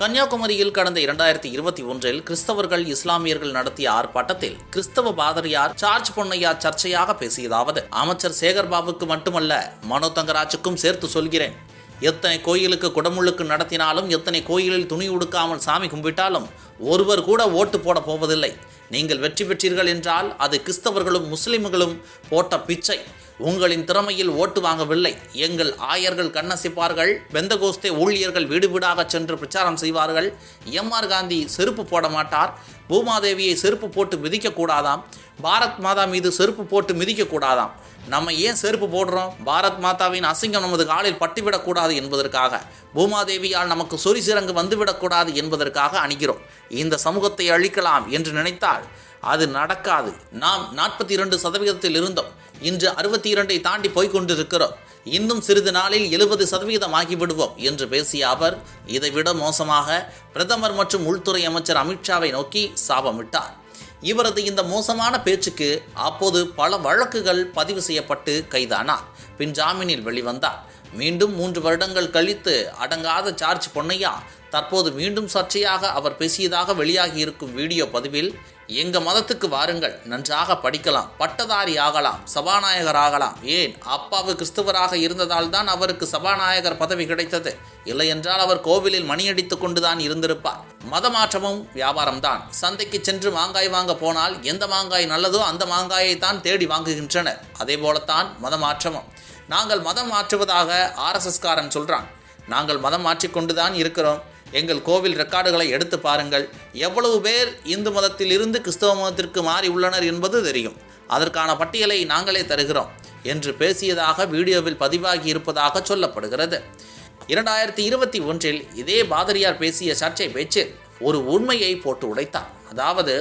கன்னியாகுமரியில் கடந்த இரண்டாயிரத்தி இருபத்தி ஒன்றில் கிறிஸ்தவர்கள் இஸ்லாமியர்கள் நடத்திய ஆர்ப்பாட்டத்தில் கிறிஸ்தவ பாதிரியார் சார்ஜ் பொன்னையா சர்ச்சையாக பேசியதாவது. அமைச்சர் சேகர்பாபுக்கு மட்டுமல்ல மனோ தங்கராஜுக்கும் சேர்த்து சொல்கிறேன். எத்தனை கோயிலுக்கு குடமுழுக்கு நடத்தினாலும் எத்தனை கோயிலில் துணி உடுக்காமல் சாமி கும்பிட்டாலும் ஒருவர் கூட ஓட்டு போட போவதில்லை. நீங்கள் வெற்றி பெற்றீர்கள் என்றால் அது கிறிஸ்தவர்களும் முஸ்லிம்களும் போட்ட பிச்சை. உங்களின் திறமையில் ஓட்டு வாங்கவில்லை. எங்கள் ஆயர்கள் கண்ணசிப்பார்கள். பெந்தகோஸ்தே ஊழியர்கள் வீடு வீடாக சென்று பிரச்சாரம் செய்வார்கள். எம் ஆர் காந்தி செருப்பு போட மாட்டார். பூமாதேவியை செருப்பு போட்டு மிதிக்கக்கூடாதாம் பாரத் மாதா மீது செருப்பு போட்டு மிதிக்கக்கூடாதாம் நம்ம ஏன் செருப்பு போடுறோம்? பாரத் மாதாவின் அசிங்கம் நமது காலில் பட்டுவிடக்கூடாது என்பதற்காக. பூமாதேவியால் நமக்கு சொறி சிறங்கு வந்துவிடக்கூடாது என்பதற்காக அணிகிறோம். இந்த சமூகத்தை அழிக்கலாம் என்று நினைத்தால் அது நடக்காது. நாம் நாற்பத்தி இரண்டு சதவீதத்தில் இருந்தோம். இன்று அறுபத்தி இரண்டை தாண்டி போய்க் கொண்டிருக்கிறோம் இன்னும் சிறிது நாளில் எழுபது சதவீதம் ஆகிவிடுவோம் என்று பேசிய அவர் இதைவிட மோசமாக பிரதமர் மற்றும் உள்துறை அமைச்சர் அமித்ஷாவை நோக்கி சாபமிட்டார். இவரது இந்த மோசமான பேச்சுக்கு அப்போது பல வழக்குகள் பதிவு செய்யப்பட்டு கைதானார். பின் ஜாமீனில் வெளிவந்தார். மீண்டும் மூன்று வருடங்கள் கழித்து அடங்காத சார்ஜ் பொன்னையா தற்போது மீண்டும் சர்ச்சையாக அவர் பேசியதாக வெளியாகி இருக்கும் வீடியோ பதிவில் எங்க மதத்துக்கு வாருங்கள் நன்றாக படிக்கலாம் பட்டதாரி ஆகலாம் சபாநாயகர் ஆகலாம். ஏன்? அப்பாவு கிறிஸ்தவராக இருந்ததால் தான் அவருக்கு சபாநாயகர் பதவி கிடைத்தது. இல்லை என்றால் அவர் கோவிலில் மணியடித்து கொண்டுதான் இருந்திருப்பார். மதமாற்றமும் வியாபாரம்தான். சந்தைக்கு சென்று மாங்காய் வாங்க போனால் எந்த மாங்காய் நல்லதோ அந்த மாங்காயை தான் தேடி வாங்குகின்றனர். அதே போலத்தான் மதமாற்றமும். நாங்கள் மதம் மாற்றுவதாக ஆர்எஸ்எஸ்காரன் சொல்றான். நாங்கள் மதம் மாற்றிக்கொண்டுதான் இருக்கிறோம். எங்கள் கோவில் ரெக்கார்டுகளை எடுத்து பாருங்கள். எவ்வளவு பேர் இந்து மதத்தில் இருந்து கிறிஸ்தவ மதத்திற்கு மாறி உள்ளனர் என்பது தெரியும். அதற்கான பட்டியலை நாங்களே தருகிறோம் என்று பேசியதாக வீடியோவில் பதிவாகி இருப்பதாக சொல்லப்படுகிறது. இரண்டாயிரத்தி இருபத்தி ஒன்றில் இதே பாதிரியார் பேசிய சர்ச்சை பேச்சு ஒரு உண்மையை போட்டு உடைத்தார். அதாவது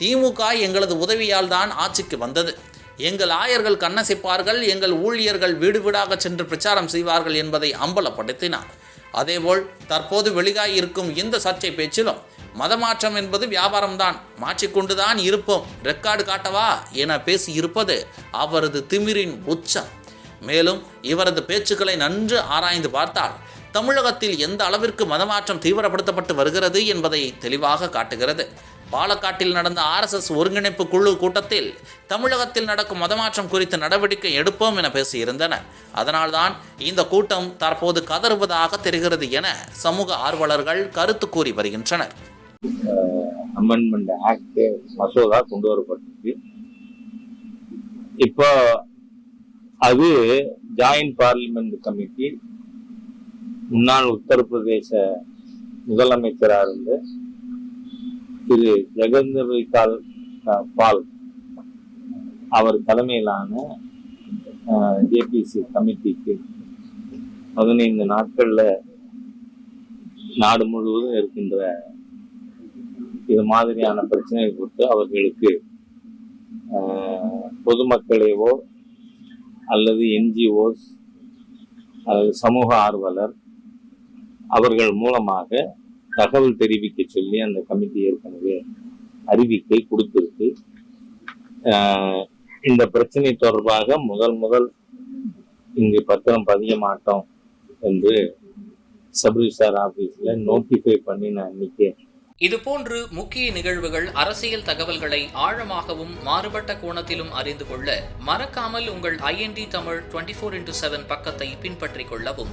திமுக எங்களது உதவியால் தான் ஆட்சிக்கு வந்தது. எங்கள் ஆயர்கள் கண்ணசிப்பார்கள் எங்கள் ஊழியர்கள் வீடு வீடாக சென்று பிரச்சாரம் செய்வார்கள் என்பதை அம்பலப்படுத்தினார். அதேபோல் தற்போது வெளியாகியிருக்கும் இந்த சர்ச்சை பேச்சிலும் மதமாற்றம் என்பது வியாபாரம்தான். மாற்றிக்கொண்டுதான் இருப்போம். ரெக்கார்டு காட்டவா என பேசி இருப்பது அவரது திமிரின் உச்சம். மேலும் இவரது பேச்சுக்களை நன்று ஆராய்ந்து பார்த்தால் தமிழகத்தில் எந்த அளவிற்கு மதமாற்றம் தீவிரப்படுத்தப்பட்டு வருகிறது என்பதை தெளிவாக காட்டுகிறது. பாலக்காட்டில் நடந்த ஆர்எஸ்எஸ் ஒருங்கிணைப்பு குழு கூட்டத்தில் தமிழகத்தில் நடக்கும் மதமாற்றம் குறித்து நடவடிக்கை எடுப்போம் என பேசியிருந்தனர். அதனால்தான் இந்த கூட்டம் தற்போது கதறுவதாக தெரிகிறது என சமூக ஆர்வலர்கள் கருத்து கூறி வருகின்றனர். அமெண்ட்மெண்ட் ஆக்ட் மசோதா கொண்டு வரப்பட்டிருக்கு. இப்போ அது ஜாயிண்ட் பார்லிமெண்ட் கமிட்டி முன்னாள் உத்தரப்பிரதேச முதலமைச்சராக இருந்து திரு ஜெகந்தர் பால் அவர் தலைமையிலான ஜேபிசி கமிட்டிக்கு பதினைந்து நாட்கள்ல நாடு முழுவதும் இருக்கின்ற இது மாதிரியான பிரச்சனை குறித்து அவர்களுக்கு ஆஹ், பொதுமக்களையோ அல்லது என்ஜிஓஸ் அல்லது சமூக ஆர்வலர் அவர்கள் மூலமாக தகவல் தெரிவிக்க சொல்லி அந்த கமிட்டி ஏற்கனவே அறிவிக்கை கொடுத்திருக்கு. இந்த பிரச்சனை தொடர்பாக முதல் முதல் இங்கு பத்திரம் பதிய மாட்டோம் என்று சப் ரிஜிஸ்டார் ஆபீஸ்ல நோட்டிஃபை பண்ணி நான் அன்னைக்கே. இதுபோன்று முக்கிய நிகழ்வுகள் அரசியல் தகவல்களை ஆழமாகவும் மாறுபட்ட கோணத்திலும் அறிந்து கொள்ள மறக்காமல் உங்கள் IND Tamil twenty four into seven பக்கத்தை பின்பற்றிக் கொள்ளவும்